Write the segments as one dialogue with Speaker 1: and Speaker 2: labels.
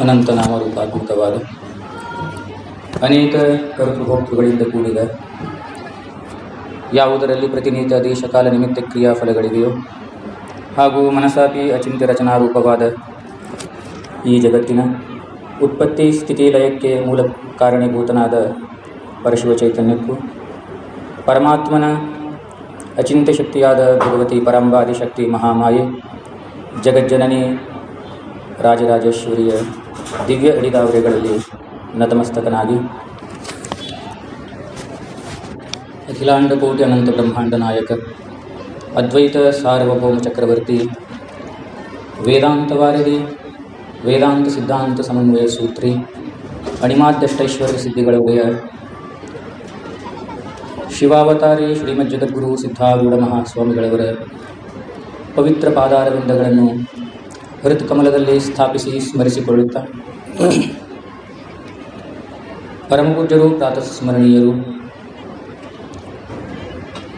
Speaker 1: ಅನಂತ ನಾಮರೂಪಾತ್ಮಕವಾದ ಅನೇಕ ಕರ್ತೃಭೋಕ್ತೃಗಳಿಂದ ಕೂಡಿದ ಯಾವುದರಲ್ಲಿ ಪ್ರತಿನಿತ್ಯ ದೇಶಕಾಲ ನಿಮಿತ್ತ ಕ್ರಿಯಾಫಲಗಳಿವೆಯೋ ಹಾಗೂ ಮನಸಾಪಿ ಅಚಿಂತ್ಯ ರಚನಾರೂಪವಾದ ಈ ಜಗತ್ತಿನ ಉತ್ಪತ್ತಿ ಸ್ಥಿತಿ ಲಯಕ್ಕೆ ಮೂಲ ಕಾರಣೀಭೂತನಾದ ಪರಶಿವ ಚೈತನ್ಯಕ್ಕೂ ಪರಮಾತ್ಮನ ಅಚಿಂತ್ಯ ಶಕ್ತಿಯಾದ ಭಗವತಿ ಪರಂಬಾದಿಶಕ್ತಿ ಮಹಾಮಾಯೆ, ಜಗಜ್ಜನನಿ ರಾಜರಾಜೇಶ್ವರಿಯ ದಿವ್ಯ ಅಡಿದಾವರೆಗಳಲ್ಲಿ ನತಮಸ್ತಕನಾಗಿ ಅಖಿಲಾಂಡ ಕೋಟಿ ಅನಂತ ಬ್ರಹ್ಮಾಂಡ ನಾಯಕ, ಅದ್ವೈತ ಸಾರ್ವಭೌಮ ಚಕ್ರವರ್ತಿ ವೇದಾಂತವಾರದಿ ವೇದಾಂತ ಸಿದ್ಧಾಂತ ಸಮನ್ವಯ ಸೂತ್ರಿ ಅಣಿಮಾದ್ಯಷ್ಟೈಶ್ವರ್ಯ ಸಿದ್ಧಿಗಳ ಉಭಯ ಶಿವಾವತಾರಿ ಶ್ರೀಮದ್ ಜಗದ್ಗುರು ಸಿದ್ಧಾರೂಢ ಮಹಾಸ್ವಾಮಿಗಳವರ ಪವಿತ್ರ ಪಾದಾರವಿಂದಗಳನ್ನು ಹೃತ್ ಕಮಲದಲ್ಲಿ ಸ್ಥಾಪಿಸಿ ಸ್ಮರಿಸಿಕೊಳ್ಳುತ್ತಾ. ಪರಮಪೂಜ್ಯರು ಪ್ರಾತಃ ಸ್ಮರಣೀಯರು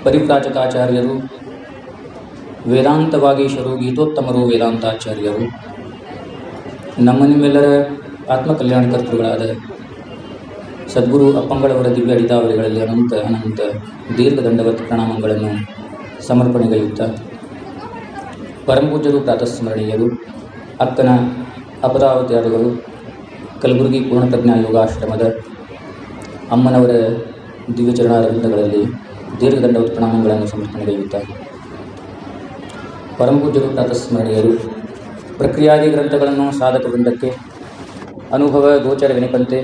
Speaker 1: ಪರಿವ್ರಾಜಕಾಚಾರ್ಯರು ವೇದಾಂತವಾಗೀಶರು ಗೀತೋತ್ತಮರು ವೇದಾಂತಾಚಾರ್ಯರು ನಮ್ಮ ನಿಮ್ಮೆಲ್ಲರ ಆತ್ಮಕಲ್ಯಾಣಕರ್ತೃಗಳಾದ ಸದ್ಗುರು ಅಪ್ಪಂಗಳವರ ದಿವ್ಯ ಅಡಿತಾವರಿಗಳಲ್ಲಿ ಅನಂತ ಅನಂತ ದೀರ್ಘದಂಡವತ್ ಪ್ರಣಾಮಗಳನ್ನು ಸಮರ್ಪಣೆಗೈಯುತ್ತ. ಪರಮಪೂಜ್ಯರು ಪ್ರಾತಸ್ಮರಣೀಯರು, ಅಕ್ಕನ ಅಪರಾವತಿಯಾದವರು, ಕಲಬುರಗಿ ಪೂರ್ಣಪ್ರಜ್ಞಾ ಯೋಗಾಶ್ರಮದ ಅಮ್ಮನವರ ದಿವ್ಯಚರಣಾರವಿಂದಗಳಲ್ಲಿ ದೀರ್ಘದಂಡ ಪ್ರಣಾಮಗಳನ್ನು ಸಮರ್ಪಣೆಗೈಯುತ್ತ ಪರಂಪೂಜರು, ಪ್ರಾತಸ್ಮರಣೀಯರು, ಪ್ರಕ್ರಿಯಾದಿ ಗ್ರಂಥಗಳನ್ನು ಸಾಧಕ ವೃಂದಕ್ಕೆ, ಅನುಭವ ಗೋಚರವೆನಿಪಂತೆ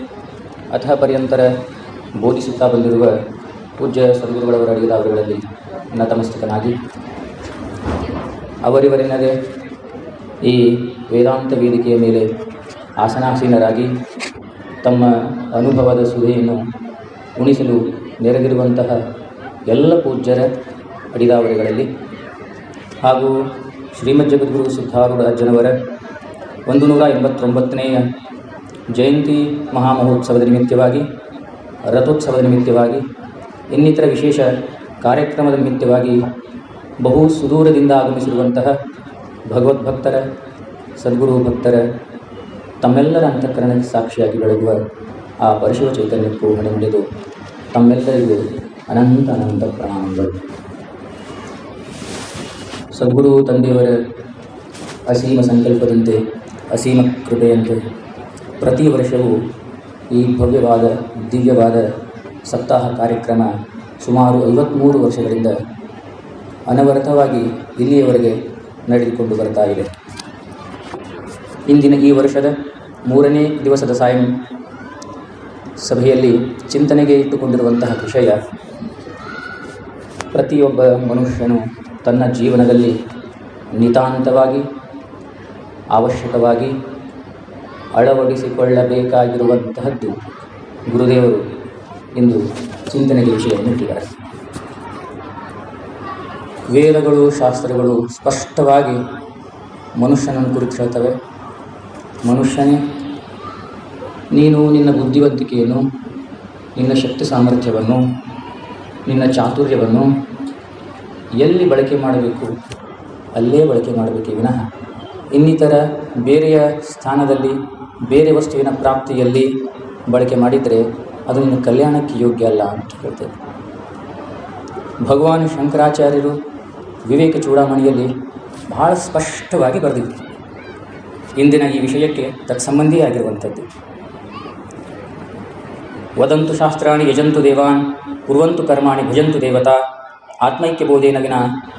Speaker 1: ಅಥ ಪರ್ಯಂತರ ಬೋಧಿಸುತ್ತಾ ಬಂದಿರುವ ಪೂಜ್ಯ ಸದ್ಗುರುಗಳವರ ಅಡಿದಾವರುಗಳಲ್ಲಿ ನತಮಸ್ತಕನಾಗಿ ಅವರಿವರೆನ್ನದೇ ಈ ವೇದಾಂತ ವೇದಿಕೆಯ ಮೇಲೆ ಆಸನಾಸೀನರಾಗಿ ತಮ್ಮ ಅನುಭವದ ಸುಧೆಯನ್ನು ಉಣಿಸಲು ನೆರೆದಿರುವಂತಹ ಎಲ್ಲ ಪೂಜ್ಯರ ಅಡಿದಾವರಿಗಳಲ್ಲಿ ಹಾಗೂ ಶ್ರೀಮದ್ ಜಗದ್ಗುರು ಸಿದ್ಧಾರೂಢ ಅಜ್ಜನವರ ಒಂದು ನೂರ ಎಂಬತ್ತೊಂಬತ್ತನೆಯ ಜಯಂತಿ ಮಹಾಮಹೋತ್ಸವದ ನಿಮಿತ್ತವಾಗಿ, ರಥೋತ್ಸವದ ನಿಮಿತ್ತವಾಗಿ, ಇನ್ನಿತರ ವಿಶೇಷ ಕಾರ್ಯಕ್ರಮದ ನಿಮಿತ್ತವಾಗಿ ಬಹು ಸುದೂರದಿಂದ ಆಗಮಿಸಿರುವಂತಹ ಭಗವದ್ಭಕ್ತರ ಸದ್ಗುರು ಭಕ್ತರ, ತಮ್ಮೆಲ್ಲರ ಅಂತಃಕರಣಕ್ಕೆ ಸಾಕ್ಷಿಯಾಗಿ ಬೆಳಗುವ ಆ ಪರಶಿವ ಚೈತನ್ಯಕ್ಕೂ ಹಣೆ ತಮ್ಮೆಲ್ಲರಿಗೂ ಅನಂತ ಅನಂತ ಪ್ರಣಾಮಗಳು. ಸದ್ಗುರು ತಂದೆಯವರ ಅಸೀಮ ಸಂಕಲ್ಪದಂತೆ, ಅಸೀಮ ಕೃಪೆಯಂತೆ ಪ್ರತಿ ವರ್ಷವೂ ಈ ಭವ್ಯವಾದ, ದಿವ್ಯವಾದ ಸಪ್ತಾಹ ಕಾರ್ಯಕ್ರಮ ಸುಮಾರು ಐವತ್ತ್ಮೂರು ವರ್ಷಗಳಿಂದ ಅನವರತವಾಗಿ ಇಲ್ಲಿಯವರೆಗೆ ನಡೆದುಕೊಂಡು ಬರ್ತಾ ಇದೆ. ಇಂದಿನ ಈ ವರ್ಷದ ಮೂರನೇ ದಿವಸದ ಸಾಯಂ ಸಭೆಯಲ್ಲಿ ಚಿಂತನೆಗೆ ಇಟ್ಟುಕೊಂಡಿರುವಂತಹ ವಿಷಯ, ಪ್ರತಿಯೊಬ್ಬ ಮನುಷ್ಯನು ತನ್ನ ಜೀವನದಲ್ಲಿ ನಿತಾಂತವಾಗಿ, ಅವಶ್ಯಕವಾಗಿ ಅಳವಡಿಸಿಕೊಳ್ಳಬೇಕಾಗಿರುವಂತಹದ್ದು ಗುರುದೇವರು ಎಂದು ಚಿಂತನೆಗೆ ವಿಷಯವನ್ನು ಇಟ್ಟಿದ್ದಾರೆ ವೇದಗಳು, ಶಾಸ್ತ್ರಗಳು ಸ್ಪಷ್ಟವಾಗಿ ಮನುಷ್ಯನನ್ನು ಕುರಿತು ಹೇಳ್ತವೆ. ಮನುಷ್ಯನೇ, ನೀನು ನಿನ್ನ ಬುದ್ಧಿವಂತಿಕೆಯನ್ನು, ನಿನ್ನ ಶಕ್ತಿ ಸಾಮರ್ಥ್ಯವನ್ನು, ನಿನ್ನ ಚಾತುರ್ಯವನ್ನು ಎಲ್ಲಿ ಬಳಕೆ ಮಾಡಬೇಕು? ಅಲ್ಲೇ ಬಳಕೆ ಮಾಡಬೇಕೇ ವಿನಃ. ಇನ್ನಿತರ ಬೇರೆಯ ಸ್ಥಾನದಲ್ಲಿ, ಬೇರೆ ವಸ್ತುವಿನ ಪ್ರಾಪ್ತಿಯಲ್ಲಿ ಬಳಕೆ ಮಾಡಿದರೆ ಅದು ನಿನ್ನ ಕಲ್ಯಾಣಕ್ಕೆ ಯೋಗ್ಯ ಅಲ್ಲ ಅಂತ ಹೇಳ್ತೇವೆ ಭಗವಾನ್ ಶಂಕರಾಚಾರ್ಯರು ವಿವೇಕ ಚೂಡಾಮಣಿಯಲ್ಲಿ ಬಹಳ ಸ್ಪಷ್ಟವಾಗಿ ಬರೆದಿತ್ತು ಇಂದಿನ ಈ ವಿಷಯಕ್ಕೆ ತತ್ಸಂಬಂಧಿಯಾಗಿರುವಂಥದ್ದು. ವದಂತು ಶಾಸ್ತ್ರಾಣಿ ಯಜಂತು ದೇವಾನ್, ಕುರುವಂತು ಕರ್ಮಾಣಿ ಭಜಂತು ದೇವತಾ, ಆತ್ಮೈಕ್ಯ ಬೋಧೇನ ವಿನ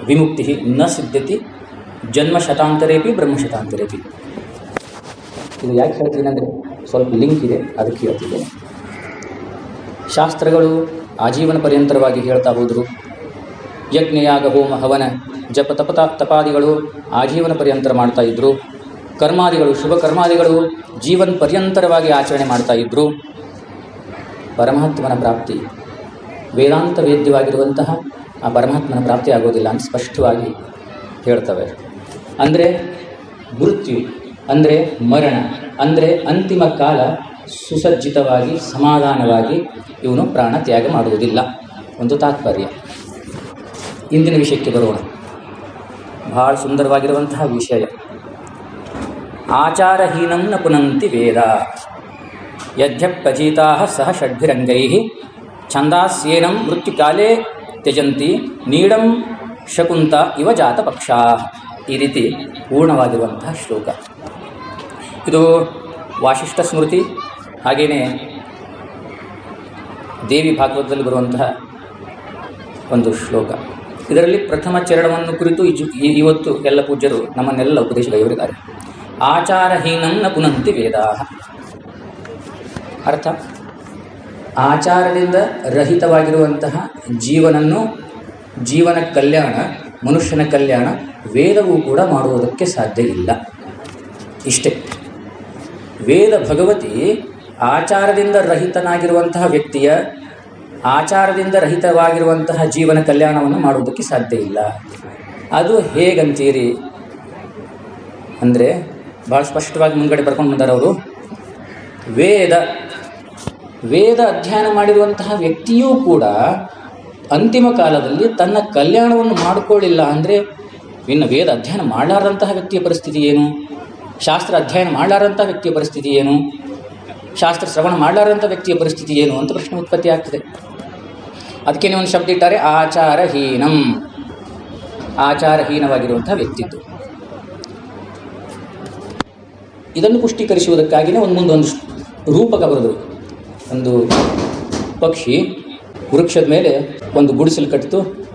Speaker 1: ವಿಮುಕ್ತಿ ನ ಸಿದ್ಧತಿ, ಜನ್ಮ ಶತಾಂತರೇಪಿ, ಬ್ರಹ್ಮ ಶತಾಂತರೇಪಿ. ಇದು ಯಾಕೆ ಹೇಳ್ತೀನಿ ಅಂದರೆ ಸ್ವಲ್ಪ ಲಿಂಕ್ ಇದೆ, ಅದಕ್ಕೆ ಹೇಳ್ತಿದ್ದೇನೆ. ಶಾಸ್ತ್ರಗಳು ಆಜೀವನ ಪರ್ಯಂತರವಾಗಿ ಹೇಳ್ತಾ ಹೋದರು. ಯಜ್ಞಯಾಗ ಹೋಮ ಹವನ, ಜಪ ತಪತ ತಪಾದಿಗಳು ಆಜೀವನ ಪರ್ಯಂತರ ಮಾಡ್ತಾ ಇದ್ದರು ಕರ್ಮಾದಿಗಳು, ಶುಭ ಕರ್ಮಾದಿಗಳು ಜೀವನ ಪರ್ಯಂತರವಾಗಿ ಆಚರಣೆ ಮಾಡ್ತಾ ಇದ್ದರು ಪರಮಾತ್ಮನ ಪ್ರಾಪ್ತಿ ವೇದಾಂತ ವೇದ್ಯವಾಗಿರುವಂತಹ ಆ ಪರಮಾತ್ಮನ ಪ್ರಾಪ್ತಿ ಆಗೋದಿಲ್ಲ ಅಂತ ಸ್ಪಷ್ಟವಾಗಿ ಹೇಳ್ತವೆ. ಅಂದರೆ ಮೃತ್ಯು, ಅಂದರೆ ಮರಣ, ಅಂದರೆ ಅಂತಿಮ ಕಾಲ ಸುಸಜ್ಜಿತವಾಗಿ ಸಮಾಧಾನವಾಗಿ ಇವನು ಪ್ರಾಣ ತ್ಯಾಗ ಮಾಡುವುದಿಲ್ಲ. ಒಂದು ತಾತ್ಪರ್ಯ. ಇಂದಿನ ವಿಷಯಕ್ಕೆ ಬರೋಣ. ಬಹಳ ಸುಂದರವಾಗಿರುವಂತಹ ವಿಷಯ. ಆಚಾರಹೀನಂ ಪುನಂತಿ ವೇದ. ಯದ್ಯಪಚೀತಾ ಸಹ ಷಡ್ಭಿರಂಗೈ ಛಂದಾಸ್ಯೇನಂ ಮೃತ್ಯುಕಾಲೇ ತ್ಯಜಂತಿ ನೀಡಂ ಶಕುಂತ ಇವ ಜಾತ ಪಕ್ಷಾ ಈ ರೀತಿ ಪೂರ್ಣವಾಗಿರುವಂತಹ ಶ್ಲೋಕ. ಇದು ವಾಶಿಷ್ಠ ಸ್ಮೃತಿ. ಹಾಗೆಯೇ ದೇವಿ ಭಾಗವತದಲ್ಲಿ ಬರುವಂತಹ ಒಂದು ಶ್ಲೋಕ. ಇದರಲ್ಲಿ ಪ್ರಥಮ ಚರಣವನ್ನು ಕುರಿತು ಇವತ್ತು ಎಲ್ಲ ಪೂಜ್ಯರು ನಮ್ಮನ್ನೆಲ್ಲ ಉಪದೇಶಗೈವರಿದ್ದಾರೆ ಆಚಾರಹೀನಂ ನ ಪುನಂತಿ ವೇದಾ ಅರ್ಥ? ಆಚಾರದಿಂದ ರಹಿತವಾಗಿರುವಂತಹ ಜೀವನನ್ನು, ಜೀವನ ಕಲ್ಯಾಣ, ಮನುಷ್ಯನ ಕಲ್ಯಾಣ ವೇದವೂ ಕೂಡ ಮಾಡುವುದಕ್ಕೆ ಸಾಧ್ಯ ಇಲ್ಲ. ಇಷ್ಟೇ. ವೇದ ಭಗವತಿ ಆಚಾರದಿಂದ ರಹಿತನಾಗಿರುವಂತಹ ವ್ಯಕ್ತಿಯ ಆಚಾರದಿಂದ ರಹಿತವಾಗಿರುವಂತಹ ಜೀವನ ಕಲ್ಯಾಣವನ್ನು ಮಾಡುವುದಕ್ಕೆ ಸಾಧ್ಯ ಇಲ್ಲ. ಅದು ಹೇಗಂತೀರಿ ಅಂದರೆ ಭಾಳ ಸ್ಪಷ್ಟವಾಗಿ ಮುಂದ್ಗಡೆ ಬರ್ಕೊಂಡು ಬಂದಾರೆ ಅವರು. ವೇದ ವೇದ ಅಧ್ಯಯನ ಮಾಡಿರುವಂತಹ ವ್ಯಕ್ತಿಯೂ ಕೂಡ ಅಂತಿಮ ಕಾಲದಲ್ಲಿ ತನ್ನ ಕಲ್ಯಾಣವನ್ನು ಮಾಡಿಕೊಳ್ಳಿಲ್ಲ ಅಂದರೆ ಇನ್ನು ವೇದ ಅಧ್ಯಯನ ಮಾಡಲಾರದಂತಹ ವ್ಯಕ್ತಿಯ ಪರಿಸ್ಥಿತಿ ಏನು? ಶಾಸ್ತ್ರ ಅಧ್ಯಯನ ಮಾಡಲಾರಂಥ ವ್ಯಕ್ತಿಯ ಪರಿಸ್ಥಿತಿ ಏನು? ಶಾಸ್ತ್ರ ಶ್ರವಣ ಮಾಡಲಾರಂಥ ವ್ಯಕ್ತಿಯ ಪರಿಸ್ಥಿತಿ ಏನು ಅಂತ ಪ್ರಶ್ನೆ ಉತ್ಪತ್ತಿ ಆಗ್ತದೆ. ಅದಕ್ಕೆ ಒಂದು ಶಬ್ದ ಇಟ್ಟಾರೆ ಆಚಾರಹೀನಂ. ಆಚಾರಹೀನವಾಗಿರುವಂಥ ವ್ಯಕ್ತಿತ್ವ. ಇದನ್ನು ಪುಷ್ಟೀಕರಿಸುವುದಕ್ಕಾಗಿಯೇ ಒಂದು ಮುಂದೊಂದು ರೂಪಕ ಬರೆದರು ಒಂದು ಪಕ್ಷಿ ವೃಕ್ಷದ ಮೇಲೆ ಒಂದು ಗುಡಿಸಲು ಕಟ್ಟಿತು.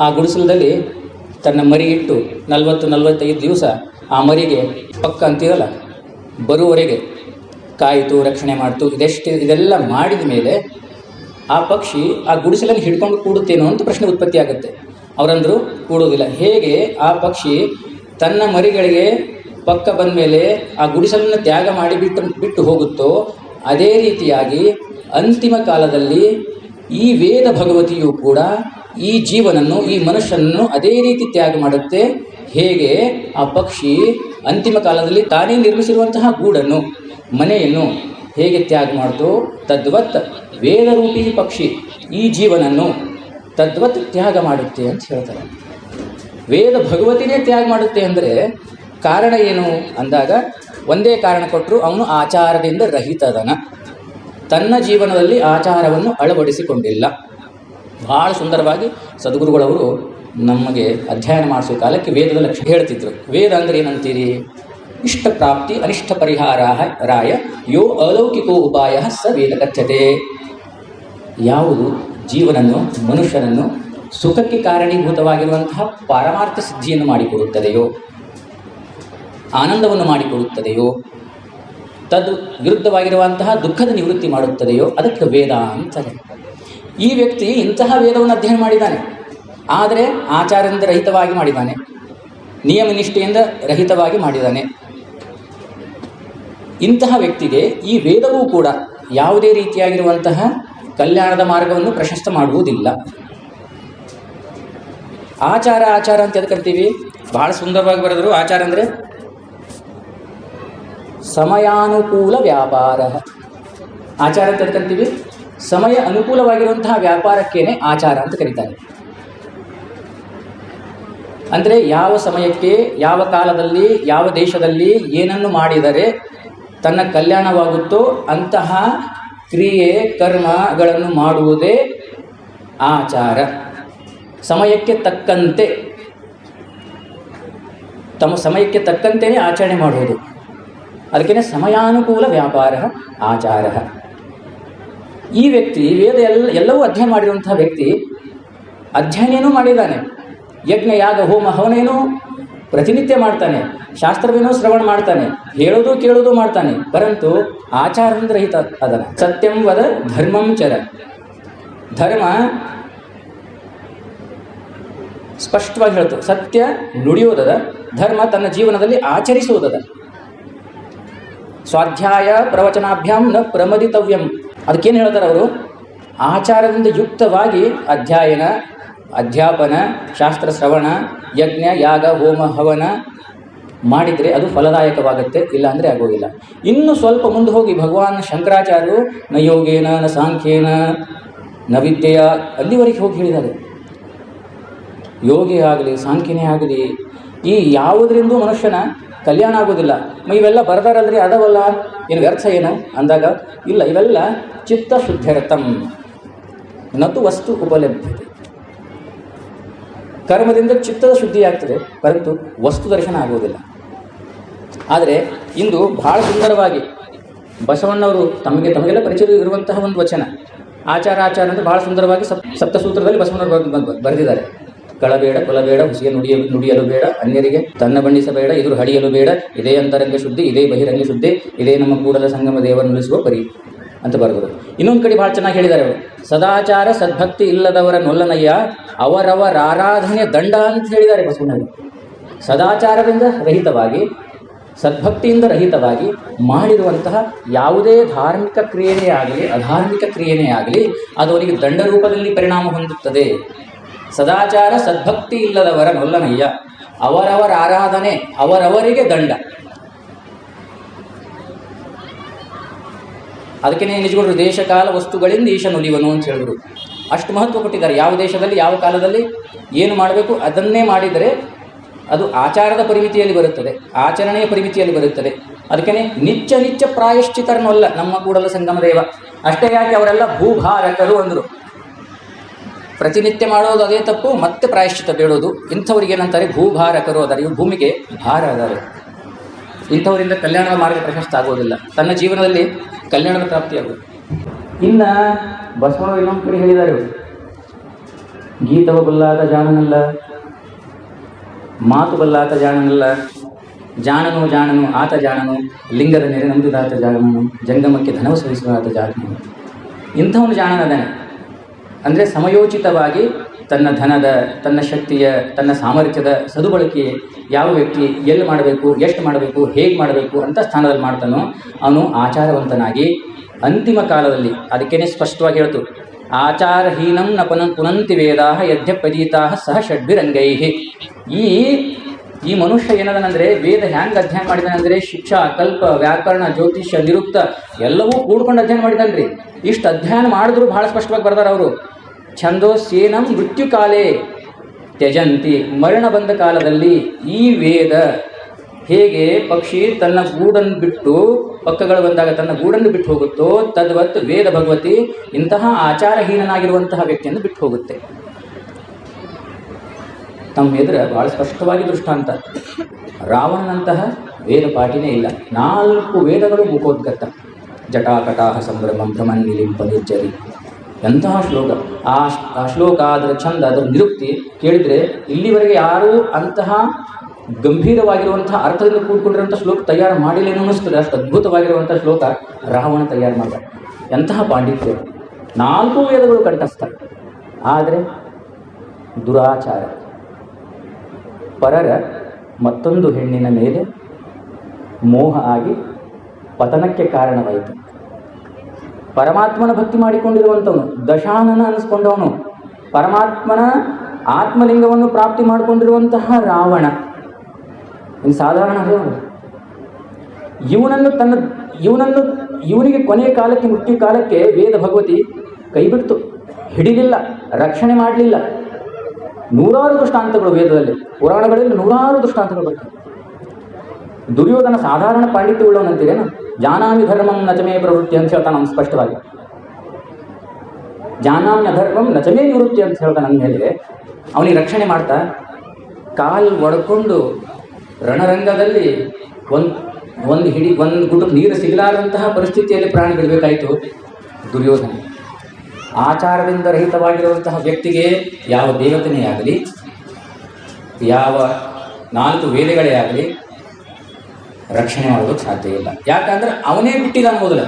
Speaker 1: ಆ ಗುಡಿಸಲದಲ್ಲಿ ತನ್ನ ಮರಿ ಇಟ್ಟು ನಲವತ್ತು, ನಲವತ್ತೈದು ದಿವಸ ಆ ಮರಿಗೆ ಪಕ್ಕ ಅಂತೀರಲ್ಲ ಬರುವವರೆಗೆ ಕಾಯಿತು, ರಕ್ಷಣೆ ಮಾಡ್ತು, ಇದೆಷ್ಟು, ಇದೆಲ್ಲ ಮಾಡಿದ ಮೇಲೆ ಆ ಪಕ್ಷಿ ಆ ಗುಡಿಸಲಲ್ಲಿ ಹಿಡ್ಕೊಂಡು ಕೂಡುತ್ತೇನೋ ಅಂತ ಪ್ರಶ್ನೆ ಉತ್ಪತ್ತಿ ಆಗುತ್ತೆ. ಅವರಂದರು ಕೂಡುವುದಿಲ್ಲ. ಹೇಗೆ ಆ ಪಕ್ಷಿ ತನ್ನ ಮರಿಗಳಿಗೆ ಪಕ್ಕ ಬಂದ ಮೇಲೆ ಆ ಗುಡಿಸಲನ್ನು ತ್ಯಾಗ ಮಾಡಿ ಬಿಟ್ಟು ಬಿಟ್ಟು ಹೋಗುತ್ತೋ, ಅದೇ ರೀತಿಯಾಗಿ ಅಂತಿಮ ಕಾಲದಲ್ಲಿ ಈ ವೇದ ಭಗವತಿಯು ಕೂಡ ಈ ಜೀವನನ್ನು, ಈ ಮನುಷ್ಯನನ್ನು ಅದೇ ರೀತಿ ತ್ಯಾಗ ಮಾಡುತ್ತೆ. ಹೇಗೆ ಆ ಪಕ್ಷಿ ಅಂತಿಮ ಕಾಲದಲ್ಲಿ ತಾನೇ ನಿರ್ಮಿಸಿರುವಂತಹ ಗೂಡನ್ನು, ಮನೆಯನ್ನು ಹೇಗೆ ತ್ಯಾಗ ಮಾಡ್ತೋ ತದ್ವತ್ ವೇದರೂಪಿ ಪಕ್ಷಿ ಈ ಜೀವನನ್ನು ತದ್ವತ್ ತ್ಯಾಗ ಮಾಡುತ್ತೆ ಅಂತ ಹೇಳ್ತಾರೆ. ವೇದ ಭಗವತಿನೇ ತ್ಯಾಗ ಮಾಡುತ್ತೆ ಅಂದರೆ ಕಾರಣ ಏನು ಅಂದಾಗ ಒಂದೇ ಕಾರಣ ಕೊಟ್ಟರು ಅವನು ಆಚಾರದಿಂದ ರಹಿತದನ. ತನ್ನ ಜೀವನದಲ್ಲಿ ಆಚಾರವನ್ನು ಅಳವಡಿಸಿಕೊಂಡಿಲ್ಲ. ಭಾಳ ಸುಂದರವಾಗಿ ಸದ್ಗುರುಗಳವರು ನಮಗೆ ಅಧ್ಯಯನ ಮಾಡಿಸೋ ಕಾಲಕ್ಕೆ ವೇದದ ಲಕ್ಷ ಹೇಳ್ತಿದ್ರು. ವೇದ ಅಂದರೆ ಏನಂತೀರಿ? ಇಷ್ಟ ಪ್ರಾಪ್ತಿ ಅನಿಷ್ಟ ಪರಿಹಾರ ರಾಯ ಯೋ ಅಲೌಕಿಕೋ ಉಪಾಯ ಸ ವೇದ ಕಥ್ಯತೆ. ಯಾವುದು? ಜೀವನನ್ನು, ಮನುಷ್ಯನನ್ನು ಸುಖಕ್ಕೆ ಕಾರಣೀಭೂತವಾಗಿರುವಂತಹ ಪಾರಮಾರ್ಥ ಸಿದ್ಧಿಯನ್ನು ಮಾಡಿಕೊಡುತ್ತದೆಯೋ? ಆನಂದವನ್ನು ಮಾಡಿಕೊಡುತ್ತದೆಯೋ? ತದ್ ವಿರುದ್ಧವಾಗಿರುವಂತಹ ದುಃಖದ ನಿವೃತ್ತಿ ಮಾಡುತ್ತದೆಯೋ? ಅದಕ್ಕೆ ವೇದ ಅಂತಾರೆ ಈ ವ್ಯಕ್ತಿ ಇಂತಹ ವೇದವನ್ನು ಅಧ್ಯಯನ ಮಾಡಿದ್ದಾನೆ. ಆದರೆ ಆಚಾರದಿಂದ ರಹಿತವಾಗಿ ಮಾಡಿದ್ದಾನೆ. ನಿಯಮ ನಿಷ್ಠೆಯಿಂದ ರಹಿತವಾಗಿ ಮಾಡಿದ್ದಾನೆ. ಇಂತಹ ವ್ಯಕ್ತಿಗೆ ಈ ವೇದವೂ ಕೂಡ ಯಾವುದೇ ರೀತಿಯಾಗಿರುವಂತಹ ಕಲ್ಯಾಣದ ಮಾರ್ಗವನ್ನು ಪ್ರಶಸ್ತ ಮಾಡುವುದಿಲ್ಲ. ಆಚಾರ ಆಚಾರ ಅಂತ ಎದಕ್ಕೆ ಕರಿತೀವಿ? ಬಹಳ ಸುಂದರವಾಗಿ ಬರೆದರು. ಆಚಾರ ಅಂದರೆ? ಸಮಯಾನುಕೂಲ ವ್ಯಾಪಾರ. ಆಚಾರ ಅಂತ ಕರಿತೀವಿ? ಸಮಯ ಅನುಕೂಲವಾಗಿರುವಂತಹ ವ್ಯಾಪಾರಕ್ಕೇನೆ ಆಚಾರ ಅಂತ ಕರೀತಾರೆ. ಅಂದರೆ ಯಾವ ಸಮಯಕ್ಕೆ, ಯಾವ ಕಾಲದಲ್ಲಿ, ಯಾವ ದೇಶದಲ್ಲಿ ಏನನ್ನು ಮಾಡಿದರೆ ತನ್ನ ಕಲ್ಯಾಣವಾಗುತ್ತೋ ಅಂತಹ ಕ್ರಿಯೆ ಕರ್ಮಗಳನ್ನು ಮಾಡುವುದೇ ಆಚಾರ. ಸಮಯಕ್ಕೆ ತಕ್ಕಂತೆ, ತಮ್ಮ ಸಮಯಕ್ಕೆ ತಕ್ಕಂತೆಯೇ ಆಚರಣೆ ಮಾಡುವುದು. ಅದಕ್ಕೇ ಸಮಯಾನುಕೂಲ ವ್ಯಾಪಾರ ಆಚಾರ. ಈ ವ್ಯಕ್ತಿ, ವೇದ ಎಲ್ಲ, ಎಲ್ಲವೂ ಅಧ್ಯಯನ ಮಾಡಿರುವಂತಹ ವ್ಯಕ್ತಿ ಅಧ್ಯಯನೇನೂ ಮಾಡಿದ್ದಾನೆ. ಯಜ್ಞ, ಯಾಗ, ಹೋಮ, ಹವನೇನೂ ಪ್ರತಿನಿತ್ಯ ಮಾಡ್ತಾನೆ, ಶಾಸ್ತ್ರವೇನೋ ಶ್ರವಣ ಮಾಡ್ತಾನೆ, ಹೇಳೋದು ಕೇಳೋದು ಮಾಡ್ತಾನೆ, ಪರಂತು ಆಚಾರದಿಂದ ಅದನ. ಸತ್ಯಂ ವದ ಧರ್ಮಂ ಚರ. ಧರ್ಮ ಸ್ಪಷ್ಟವಾಗಿ ಹೇಳ್ತು, ಸತ್ಯ ನುಡಿಯೋದದ, ಧರ್ಮ ತನ್ನ ಜೀವನದಲ್ಲಿ ಆಚರಿಸುವುದದ. ಸ್ವಾಧ್ಯಾಯ ಪ್ರವಚನಾಭ್ಯಾಂ ನ ಪ್ರಮದಿತವ್ಯಂ. ಅದಕ್ಕೇನು ಹೇಳ್ತಾರೆ ಅವರು ಆಚಾರದಿಂದ ಯುಕ್ತವಾಗಿ ಅಧ್ಯಯನ ಅಧ್ಯಾಪನ, ಶಾಸ್ತ್ರ ಶ್ರವಣ, ಯಜ್ಞ, ಯಾಗ, ಹೋಮ, ಹವನ ಮಾಡಿದರೆ ಅದು ಫಲದಾಯಕವಾಗುತ್ತೆ ಇಲ್ಲ ಅಂದರೆ ಆಗೋದಿಲ್ಲ. ಇನ್ನು ಸ್ವಲ್ಪ ಮುಂದೆ ಹೋಗಿ ಭಗವಾನ್ ಶಂಕರಾಚಾರ್ಯರು, ನ ಯೋಗೇನ, ನ ಸಾಂಖ್ಯೇನ, ನ ವಿದ್ಯೆಯ ಅಲ್ಲಿವರೆಗೆ ಹೋಗಿ ಹೇಳಿದ್ದಾರೆ. ಯೋಗಿ ಆಗಲಿ, ಸಾಂಖ್ಯನೇ ಆಗಲಿ, ಈ ಯಾವುದರಿಂದೂ ಮನುಷ್ಯನ ಕಲ್ಯಾಣ ಆಗೋದಿಲ್ಲ. ಇವೆಲ್ಲ ಬರ್ದಾರಲ್ರಿ, ಅದವಲ್ಲ ಏನು ವ್ಯರ್ಥ ಏನು? ಅಂದಾಗ, ಇಲ್ಲ, ಇವೆಲ್ಲ ಚಿತ್ತ ಶುದ್ಧರತಂ ನತು ವಸ್ತು ಉಪಲಭ್ಯತೆ. ಕರ್ಮದಿಂದ ಚಿತ್ತದ ಶುದ್ಧಿ ಆಗ್ತದೆ ಪರಂತು ವಸ್ತು ದರ್ಶನ ಆಗುವುದಿಲ್ಲ. ಆದರೆ ಇಂದು ಬಹಳ ಸುಂದರವಾಗಿ ಬಸವಣ್ಣವರು ತಮಗೆ ತಮಗೆಲ್ಲ ಪರಿಚಯ ಇರುವಂತಹ ಒಂದು ವಚನ, ಆಚಾರ ಆಚಾರ ಅಂತ ಬಹಳ ಸುಂದರವಾಗಿ ಸಪ್, ಸಪ್ತಸೂತ್ರದಲ್ಲಿ ಬಸವಣ್ಣವರು ಬರ್- ಬರ್- ಬರೆದಿದ್ದಾರೆ. ಕಳಬೇಡ, ಕೊಲಬೇಡ, ಹುಸಿಯ ನುಡಿಯ, ನುಡಿಯಲು ಬೇಡ, ಅನ್ಯರಿಗೆ ತನ್ನ ಬಣ್ಣಿಸಬೇಡ, ಎದುರು ಹಡಿಯಲು ಬೇಡ, ಇದೇ ಅಂತರಂಗ ಶುದ್ಧಿ, ಇದೇ ಬಹಿರಂಗ ಶುದ್ಧಿ, ಇದೇ ನಮ್ಮ ಕೂಡಲ ಸಂಗಮ ದೇವರನ್ನುಳಿಸುವ ಪರಿ. ಅಂತ ಬರೆದರು ಇನ್ನೊಂದು ಕಡೆ ಭಾಳ ಚೆನ್ನಾಗಿ ಹೇಳಿದ್ದಾರೆ ಅವರು. ಸದಾಚಾರ ಸದ್ಭಕ್ತಿ ಇಲ್ಲದವರ ನೊಲ್ಲನಯ್ಯ ಅವರವರ ಆರಾಧನೆ ದಂಡ ಅಂತ ಹೇಳಿದ್ದಾರೆ ಬಸವಣ್ಣವರು. ಸದಾಚಾರದಿಂದ ರಹಿತವಾಗಿ, ಸದ್ಭಕ್ತಿಯಿಂದ ರಹಿತವಾಗಿ ಮಾಡಿರುವಂತಹ ಯಾವುದೇ ಧಾರ್ಮಿಕ ಕ್ರಿಯೆಯೇ ಆಗಲಿ, ಅಧಾರ್ಮಿಕ ಕ್ರಿಯೆಯೇ ಆಗಲಿ ಅದು ಅವರಿಗೆ ದಂಡ ರೂಪದಲ್ಲಿ ಪರಿಣಾಮ ಹೊಂದುತ್ತದೆ. ಸದಾಚಾರ ಸದ್ಭಕ್ತಿ ಇಲ್ಲದವರ ನೊಲ್ಲನಯ್ಯ ಅವರವರ ಆರಾಧನೆ ಅವರವರಿಗೆ ದಂಡ. ಅದಕ್ಕೆ ನಿಜಗಳು ದೇಶಕಾಲ ವಸ್ತುಗಳಿಂದ ಈಶ ನುಲಿವನು ಅಂತ ಹೇಳಿದ್ರು ಅಷ್ಟು ಮಹತ್ವ ಕೊಟ್ಟಿದ್ದಾರೆ. ಯಾವ ದೇಶದಲ್ಲಿ, ಯಾವ ಕಾಲದಲ್ಲಿ, ಏನು ಮಾಡಬೇಕು ಅದನ್ನೇ ಮಾಡಿದರೆ ಅದು ಆಚಾರದ ಪರಿಮಿತಿಯಲ್ಲಿ ಬರುತ್ತದೆ, ಆಚರಣೆಯ ಪರಿಮಿತಿಯಲ್ಲಿ ಬರುತ್ತದೆ. ಅದಕ್ಕೆ ನಿಚ್ಚ ನಿಚ್ಚ ಪ್ರಾಯಶ್ಚಿತರನ್ನಲ್ಲ ನಮ್ಮ ಕೂಡಲ ಸಂಗಮ ದೇವ ಅಷ್ಟೇ ಯಾಕೆ ಅವರೆಲ್ಲ ಭೂಭಾರಕರು ಅಂದರು. ಪ್ರತಿನಿತ್ಯ ಮಾಡೋದು ಅದೇ ತಪ್ಪು, ಮತ್ತೆ ಪ್ರಾಯಶ್ಚಿತ ಬೇಡೋದು. ಇಂಥವ್ರಿಗೆ ಏನಂತಾರೆ? ಭೂಭಾರಕರು ಅದರ. ಇವು ಭೂಮಿಗೆ ಭಾರ ಅದಾರೆ. ಇಂಥವರಿಂದ ಕಲ್ಯಾಣದ ಮಾರ್ಗ ಪ್ರಶಸ್ತ ಆಗೋದಿಲ್ಲ ತನ್ನ ಜೀವನದಲ್ಲಿ ಕಲ್ಯಾಣದ ಪ್ರಾಪ್ತಿಯಾಗುತ್ತೆ ಇನ್ನ ಬಸವಣ್ಣ ಇನ್ನೊಂದು ಕಡೆ ಹೇಳಿದ್ದಾರೆ. ಗೀತವ ಬಲ್ಲಾದ ಜಾಣನಲ್ಲ, ಮಾತು ಬಲ್ಲಾತ ಜಾಣನಲ್ಲ, ಜಾಣನು ಜಾಣನು, ಆತ ಜಾಣನು, ಲಿಂಗದ ನೆರೆ ನಂಬಿದಾತ ಜಾಣನು, ಜಂಗಮಕ್ಕೆ ಧನವ ಸಲ್ಲಿಸುವ ಆತ ಜಾಣನು. ಇಂಥವನು ಜಾಣನದಾನೆ. ಅಂದರೆ ಸಮಯೋಚಿತವಾಗಿ ತನ್ನ ಧನದ, ತನ್ನ ಶಕ್ತಿಯ, ತನ್ನ ಸಾಮರ್ಥ್ಯದ ಸದುಬಳಕೆ ಯಾವ ವ್ಯಕ್ತಿ ಎಲ್ಲಿ ಮಾಡಬೇಕು, ಎಷ್ಟು ಮಾಡಬೇಕು, ಹೇಗೆ ಮಾಡಬೇಕು ಅಂತ ಸ್ಥಾನದಲ್ಲಿ ಮಾಡ್ತಾನೋ ಅವನು ಆಚಾರವಂತನಾಗಿ ಅಂತಿಮ ಕಾಲದಲ್ಲಿ, ಅದಕ್ಕೇನೆ ಸ್ಪಷ್ಟವಾಗಿ ಹೇಳ್ತು. ಆಚಾರಹೀನಂ ನ ಪುನ ಪುನಂತಿ ವೇದಾ ಯದ್ಯಪದೀತಾ ಸಹ ಷಡ್ಭಿರಂಗೈ ಈ ಈ ಮನುಷ್ಯ ಏನದನಂದ್ರೆ ವೇದ ಹ್ಯಾಂಗ್ ಅಧ್ಯಯನ ಮಾಡಿದಾನಂದ್ರೆ ಶಿಕ್ಷಾ, ಕಲ್ಪ, ವ್ಯಾಕರಣ, ಜ್ಯೋತಿಷ್ಯ, ನಿರುಕ್ತ ಎಲ್ಲವೂ ಕೂಡ್ಕೊಂಡು ಅಧ್ಯಯನ ಮಾಡಿದಾನ್ರಿ. ಇಷ್ಟು ಅಧ್ಯಯನ ಮಾಡಿದ್ರು ಬಹಳ ಸ್ಪಷ್ಟವಾಗಿ ಬರ್ದಾರ ಅವರು. ಛಂದೋಸ್ಯೇನಂ ಮೃತ್ಯು ಕಾಲೇ ತ್ಯಜಂತಿ ಮರಣ ಬಂದ ಕಾಲದಲ್ಲಿ ಈ ವೇದ ಹೇಗೆ ಪಕ್ಷಿ ತನ್ನ ಗೂಡನ್ನು ಬಿಟ್ಟು ಪಕ್ಕಗಳು ಬಂದಾಗ ತನ್ನ ಗೂಡನ್ನು ಬಿಟ್ಟು ಹೋಗುತ್ತೋ ತದ್ವತ್ ವೇದ ಭಗವತಿ ಇಂತಹ ಆಚಾರಹೀನನಾಗಿರುವಂತಹ ವ್ಯಕ್ತಿಯನ್ನು ಬಿಟ್ಟು ಹೋಗುತ್ತೆ. ತಮ್ಮ ಎದುರ ಬಹಳ ಸ್ಪಷ್ಟವಾಗಿ ದೃಷ್ಟಾಂತ. ರಾವಣನಂತಹ ವೇದ ಪಾಠಿನೇ ಇಲ್ಲ. ನಾಲ್ಕು ವೇದಗಳು ಮುಖೋದ್ಗತ. ಜಟಾಕಟಾಹ ಸಂಭ್ರಮ ಭ್ರಮನ್ ನಿಲಿಂಪ ನಿರ್ಜರಿ. ಎಂತಹ ಶ್ಲೋಕ? ಆ ಶ್ಲೋಕ ಅದರ ಚಂದ ಅದರ ನಿರುಕ್ತಿ ಕೇಳಿದರೆ ಇಲ್ಲಿವರೆಗೆ ಯಾರೂ ಅಂತಹ ಗಂಭೀರವಾಗಿರುವಂತಹ ಅರ್ಥದಿಂದ ಕೂಡ್ಕೊಂಡಿರುವಂಥ ಶ್ಲೋಕ ತಯಾರು ಮಾಡಿಲ್ಲ ಅನ್ನಿಸ್ತದೆ? ಅಷ್ಟು ಅದ್ಭುತವಾಗಿರುವಂಥ ಶ್ಲೋಕ ರಾವಣ ತಯಾರು ಮಾಡಿದ. ಎಂತಹ ಪಾಂಡಿತ್ಯ. ನಾಲ್ಕು ವೇದಗಳು ಕಂಠಸ್ಥ. ಆದರೆ ದುರಾಚಾರ. ಪರರ ಮತ್ತೊಂದು ಹೆಣ್ಣಿನ ಮೇಲೆ ಮೋಹ ಆಗಿ ಪತನಕ್ಕೆ ಕಾರಣವಾಯಿತು. ಪರಮಾತ್ಮನ ಭಕ್ತಿ ಮಾಡಿಕೊಂಡಿರುವಂಥವನು, ದಶಾನನ ಅನಿಸ್ಕೊಂಡವನು, ಪರಮಾತ್ಮನ ಆತ್ಮಲಿಂಗವನ್ನು ಪ್ರಾಪ್ತಿ ಮಾಡಿಕೊಂಡಿರುವಂತಹ ರಾವಣ. ಇನ್ನು ಸಾಧಾರಣ ಇವನನ್ನು ತನ್ನ, ಇವನನ್ನು, ಇವನಿಗೆ ಕೊನೆಯ ಕಾಲಕ್ಕೆ ಮೃತ್ಯು ಕಾಲಕ್ಕೆ ವೇದ ಭಗವತಿ ಕೈ ಬಿಡ್ತು ಹಿಡಿಲಿಲ್ಲ ರಕ್ಷಣೆ ಮಾಡಲಿಲ್ಲ. ನೂರಾರು ದೃಷ್ಟಾಂತಗಳು ವೇದದಲ್ಲಿ. ಪುರಾಣಗಳಲ್ಲಿ ನೂರಾರು ದೃಷ್ಟಾಂತಗಳು ಬರ್ತವೆ. ದುರ್ಯೋಧನ ಸಾಧಾರಣ ಪಾಂಡಿತ್ಯ ಉಳ್ಳವನಂತೀರೇನು ಜಾನಾಮಿ ಧರ್ಮಂ ನಚಮೇ ಪ್ರವೃತ್ತಿ ಅಂತ ಹೇಳ್ತಾನೆ ಅವ್ನು ಸ್ಪಷ್ಟವಾಗಿ. ಜಾನಾಮ್ಯ ಧರ್ಮಂ ನಚಮೇ ನಿವೃತ್ತಿ ಅಂತ ಹೇಳ್ತಾನೆ ಅಂದಮೇಲೆ ಅವನಿಗೆ ರಕ್ಷಣೆ ಮಾಡ್ತಾ, ಕಾಲ್ ಒಡ್ಕೊಂಡು ರಣರಂಗದಲ್ಲಿ ಒಂದು ಒಂದು ಹಿಡಿ, ಒಂದು ಗುಟ್ಟು ನೀರು ಸಿಗಲಾರದಂತಹ ಪರಿಸ್ಥಿತಿಯಲ್ಲಿ ಪ್ರಾಣ ಬಿಡಬೇಕಾಯಿತು ದುರ್ಯೋಧನ. ಆಚಾರದಿಂದ ರಹಿತವಾಗಿರುವಂತಹ ವ್ಯಕ್ತಿಗೆ ಯಾವ ದೇವತನೇ ಆಗಲಿ, ಯಾವ ನಾಲ್ಕು ವೇದಗಳೇ ಆಗಲಿ ರಕ್ಷಣೆ ಮಾಡೋದಕ್ಕೆ ಸಾಧ್ಯ ಇಲ್ಲ. ಯಾಕಂದ್ರೆ ಅವನೇ ಬಿಟ್ಟಿದ್ದಾನೆ ಮೊದಲು.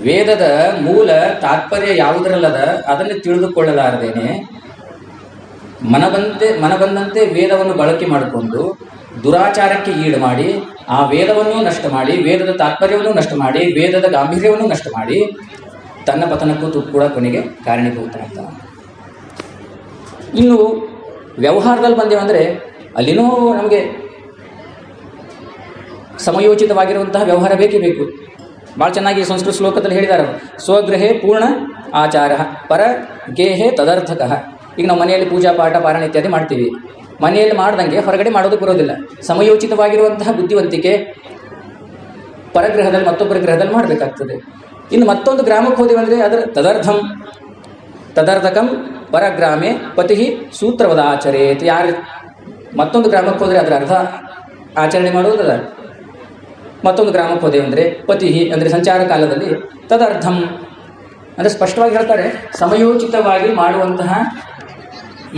Speaker 1: ವೇದದ ಮೂಲ ತಾತ್ಪರ್ಯ ಯಾವುದರಲ್ಲದ ಅದನ್ನು ತಿಳಿದುಕೊಳ್ಳಲಾರದೇನೆ ಮನಬಂದೆ ಮನಬಂದಂತೆ ಮನ ಬಂದಂತೆ ವೇದವನ್ನು ಬಳಕೆ ಮಾಡಿಕೊಂಡು ದುರಾಚಾರಕ್ಕೆ ಈಡು ಮಾಡಿ, ಆ ವೇದವನ್ನು ನಷ್ಟ ಮಾಡಿ, ವೇದದ ತಾತ್ಪರ್ಯವನ್ನು ನಷ್ಟ ಮಾಡಿ, ವೇದದ ಗಾಂಭೀರ್ಯವನ್ನು ನಷ್ಟ ಮಾಡಿ ತನ್ನ ಪತನಕ್ಕೂ ಕೂಡ ಕೊನೆಗೆ ಕಾರಣೀಭೂತನಾಗ್ತಾನೆ. ಇನ್ನು ವ್ಯವಹಾರದಲ್ಲಿ ಬಂದೇವಂದರೆ ಅಲ್ಲಿನೂ ನಮಗೆ ಸಮಯೋಚಿತವಾಗಿರುವಂತಹ ವ್ಯವಹಾರ ಬೇಕೇ ಬೇಕು. ಭಾಳ ಚೆನ್ನಾಗಿ ಸಂಸ್ಕೃತ ಶ್ಲೋಕದಲ್ಲಿ ಹೇಳಿದ್ದಾರೆ. ಸ್ವಗೃಹೇ ಪೂರ್ಣ ಆಚಾರ, ಪರ ಗೇಹೆ ತದರ್ಥಕ. ಈಗ ನಾವು ಮನೆಯಲ್ಲಿ ಪೂಜಾ, ಪಾಠ, ಪಾರಾಯಣ ಇತ್ಯಾದಿ ಮಾಡ್ತೀವಿ. ಮನೆಯಲ್ಲಿ ಮಾಡ್ದಂಗೆ ಹೊರಗಡೆ ಮಾಡೋದಕ್ಕೆ ಬರೋದಿಲ್ಲ. ಸಮಯೋಚಿತವಾಗಿರುವಂತಹ ಬುದ್ಧಿವಂತಿಕೆ ಪರಗ್ರಹದಲ್ಲಿ ಮತ್ತೊಬ್ಬರ ಗ್ರಹದಲ್ಲಿ ಮಾಡಬೇಕಾಗ್ತದೆ. ಇನ್ನು ಮತ್ತೊಂದು ಗ್ರಾಮಕ್ಕೆ ಹೋದೆವಂದರೆ ಅದರ ತದರ್ಥಂ. ತದರ್ಥಕಂ ಪರಗ್ರಾಮೆ ಪತಿ ಸೂತ್ರವದ ಆಚರೇತ್ ಯಾರು ಮತ್ತೊಂದು ಗ್ರಾಮಕ್ಕೆ ಹೋದರೆ ಅದರ ಅರ್ಥ ಆಚರಣೆ ಮಾಡುವುದಲ್ಲ. ಮತ್ತೊಂದು ಗ್ರಾಮ ಪೋದೆ ಅಂದರೆ ಪತಿ ಅಂದರೆ ಸಂಚಾರ ಕಾಲದಲ್ಲಿ ತದರ್ಥಂ ಅಂದರೆ ಸ್ಪಷ್ಟವಾಗಿ ಹೇಳ್ತಾರೆ, ಸಮಯೋಚಿತವಾಗಿ ಮಾಡುವಂತಹ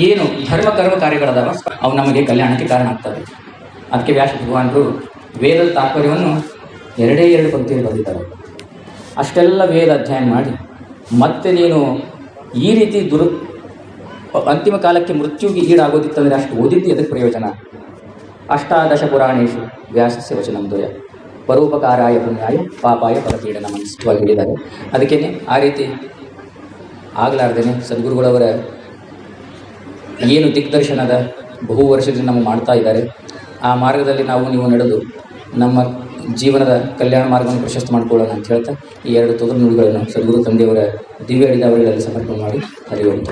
Speaker 1: ಏನು ಧರ್ಮ, ಕರ್ಮ ಕಾರ್ಯಗಳದಾವ, ಅವು ನಮಗೆ ಕಲ್ಯಾಣಕ್ಕೆ ಕಾರಣ ಆಗ್ತವೆ. ಅದಕ್ಕೆ ವ್ಯಾಸ ಭಗವಾನರು ವೇದದ ತಾತ್ಪರ್ಯವನ್ನು ಎರಡೇ ಎರಡು ಪಂಕ್ತಿಯಲ್ಲಿ ಬರೆದಿದ್ದಾರೆ. ಅಷ್ಟೆಲ್ಲ ವೇದ ಅಧ್ಯಯನ ಮಾಡಿ ಮತ್ತೆ ನೀನು ಈ ರೀತಿ ದುರು ಅಂತಿಮ ಕಾಲಕ್ಕೆ ಮೃತ್ಯುಗೆ ಈಡಾಗೋದಿತ್ತಂದರೆ ಅಷ್ಟು ಓದಿದ್ದು ಅದಕ್ಕೆ ಪ್ರಯೋಜನ? ಅಷ್ಟಾದಶ ಪುರಾಣೇಶು ವ್ಯಾಸಸ್ಯ ವಚನ ಪರೋಪಕಾರಾಯ ಪುಣ್ಯಾಯ, ಪಾಪಾಯ ಪರಪೀಡನ ಮನಸ್ಸವಾಗಿ ಹೇಳಿದ್ದಾರೆ. ಅದಕ್ಕೇನೆ ಆ ರೀತಿ ಆಗಲಾರ್ದೇನೆ ಸದ್ಗುರುಗಳವರ ಏನು ದಿಗ್ದರ್ಶನದ ಬಹು ವರ್ಷದಿಂದ ನಮಗೆ ಮಾಡ್ತಾ ಇದ್ದಾರೆ, ಆ ಮಾರ್ಗದಲ್ಲಿ ನಾವು ನೀವು ನಡೆದು ನಮ್ಮ ಜೀವನದ ಕಲ್ಯಾಣ ಮಾರ್ಗವನ್ನು ಪ್ರಶಸ್ತ ಮಾಡಿಕೊಳ್ಳೋಣ ಅಂತ ಹೇಳ್ತಾ ಈ ಎರಡು ತೊಗರು ನುಡಿಗಳನ್ನು ಸದ್ಗುರು ತಂದೆಯವರ ದಿವ್ಯ ಹಿಡಿದವರಲ್ಲಿ ಸಮರ್ಪಣೆ ಮಾಡಿ ಹರಿಯುವಂಥ